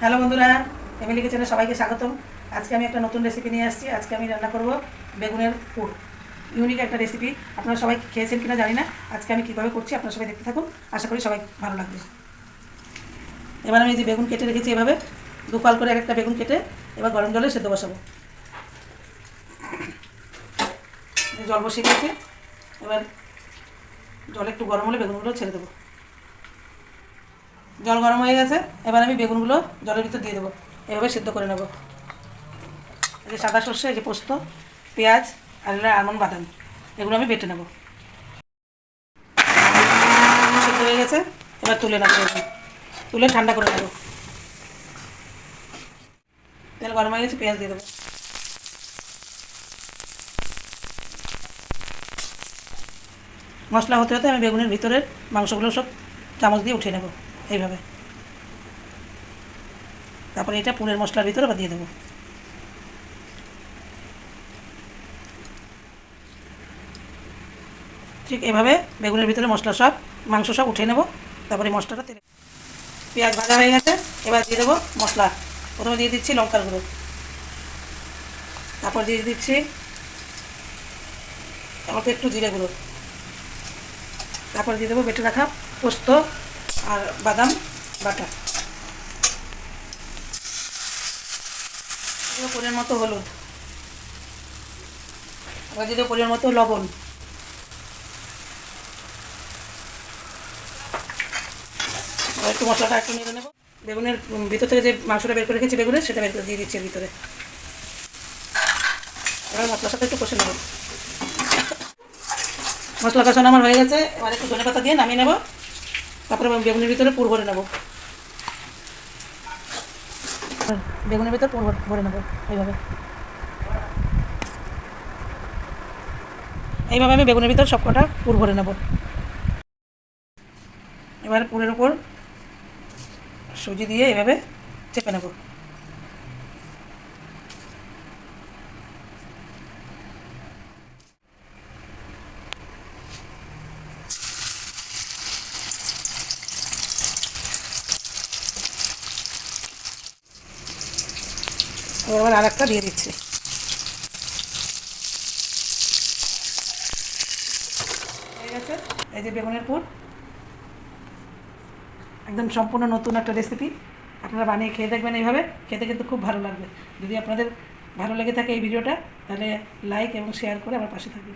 Hello বন্ধুরা family কিচেনে সবাইকে স্বাগতম। আজকে আমি একটা নতুন রেসিপি নিয়ে আসছি। আজকে আমি রান্না করব বেগুনের পুর। ইউনিক একটা রেসিপি আপনারা সবাই খেয়েছেন কিনা জানি না। আজকে আমি কীভাবে করছি আপনারা সবাই দেখতে থাকুন। আশা করি সবাই ভালো লাগবে। এবার আমি যে বেগুন কেটে রেখেছি এভাবে। দুপাল করে এক একটা বেগুন কেটে এবার গরম জলে সেদ্ধ বসাবো। জল বসিয়ে দিয়েছি। এবার জল একটু গরম হলে বেগুনগুলো ছেড়ে দেবো। জল গরম হয়ে গেছে, এবার আমি বেগুনগুলো জলের ভিতর দিয়ে দেবো। এভাবে সিদ্ধ করে নেব। এই যে সাদা সর্ষে, এই যে পোস্ত, পেঁয়াজ আর আলমন্ড বাদাম, এগুলো আমি বেটে নেব। সিদ্ধ হয়ে গেছে, এবার তুলে নেব। তুলে ঠান্ডা করে নেব। তেল গরম হয়ে গেছে, পেঁয়াজ দিয়ে দেবো। মশলা হতে হতে আমি বেগুনের ভিতরের মাংসগুলো সব চামচ দিয়ে উঠিয়ে নেব। এইভাবে। তারপরে এটা পুরের মশলার ভিতরে দিয়ে দেবো। ঠিক এভাবে বেগুনের ভিতরে মশলা সব, মাংস সব উঠিয়ে নেব। তারপরে মশলাটা তেলে পেঁয়াজ ভাজা হয়ে গেছে, এবার দিয়ে দেবো মশলা। প্রথমে দিয়ে দিচ্ছি লঙ্কার গুঁড়ো। তারপর দিয়ে দিচ্ছি অল্প একটু জিরে গুঁড়ো। তারপর দিয়ে দেবো বেটে রাখা পোস্ত। আর বাদাম বাটা পরিমাণ মতো হলুদ। আবার দেবো পরিমাণ মতো লবণ। একটু মশলাটা একটু নিয়ে নেব। বেগুনের ভিতর থেকে যে মাংসটা বের করে রেখেছি বেগুনের, সেটা বের করে দিয়ে দিচ্ছি ভিতরে। মশলার সাথে একটু কষে নেব। মশলা কষানো আমার হয়ে গেছে। এবার একটু ধনে পাতা দিয়ে নামিয়ে নেব। তারপরে বেগুনের ভিতরে পুর ভরে নেব। বেগুনের ভিতরে পুর ভরে- নেব, এইভাবে। এইভাবে আমি বেগুনের ভিতর সব কটা পুর ভরে নেব। এবার পুরের উপর সুজি দিয়ে এভাবে চেপে নেব। এবার আর একটা দিয়ে দিচ্ছি। হয়ে গেছে? এই যে বেগুনের পুর। একদম সম্পূর্ণ নতুন একটা রেসিপি আপনারা বানিয়ে খেয়ে দেখবেন এইভাবে। খেতে কিন্তু খুব ভালো লাগবে। যদি আপনাদের ভালো লেগে থাকে এই ভিডিওটা, তাহলে লাইক এবং শেয়ার করে আমার পাশে থাকবে